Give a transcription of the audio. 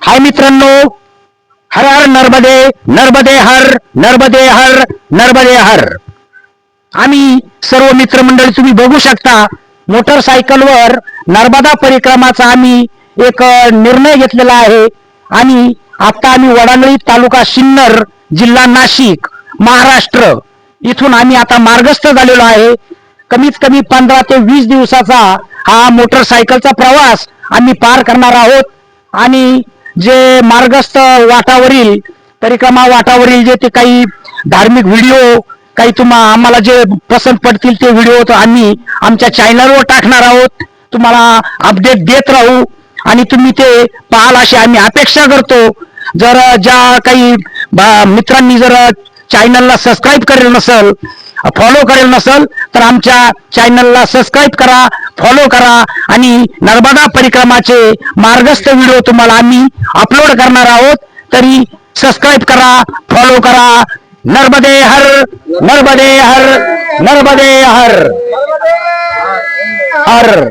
हाय मित्रांनो हर हर नर्मदे नर्मदे हर नर्मदे हर नर्मदे हर. आम्ही सर्व मित्रमंडळी तुम्ही बघू शकता मोटरसायकलवर नर्मदा परिक्रमाचा आम्ही एक निर्णय घेतलेला आहे. आणि आता आम्ही वडांगळी तालुका सिन्नर जिल्हा नाशिक. महाराष्ट्र. इथून आम्ही आता मार्गस्थ झालेलो आहे. कमीत कमी पंधरा ते वीस दिवसाचा हा मोटरसायकलचा प्रवास आम्ही पार करणार आहोत. आणि जे मार्गस्थ वाटावरील परिक्रमा वाटावरील जे ते काही धार्मिक व्हिडिओ काही तुम्हा आम्हाला जे पसंत पडतील ते व्हिडिओ तर आम्ही आमच्या चॅनलवर टाकणार आहोत. तुम्हाला अपडेट देत राहू. आणि तुम्ही ते पाहाल अशी आम्ही अपेक्षा करतो. जर ज्या काही मित्रांनी जर चॅनलला सबस्क्राईब करेल नसल फॉलो करेल नसल तर आमच्या चॅनलला सबस्क्राईब करा फॉलो करा. आणि नर्मदा परिक्रमाचे मार्गस्थ व्हिडिओ तुम्हाला आम्ही अपलोड करणार आहोत. तरी सबस्क्राईब करा फॉलो करा. नर्मदे हर नर्मदे हर नर्मदे हर. हर.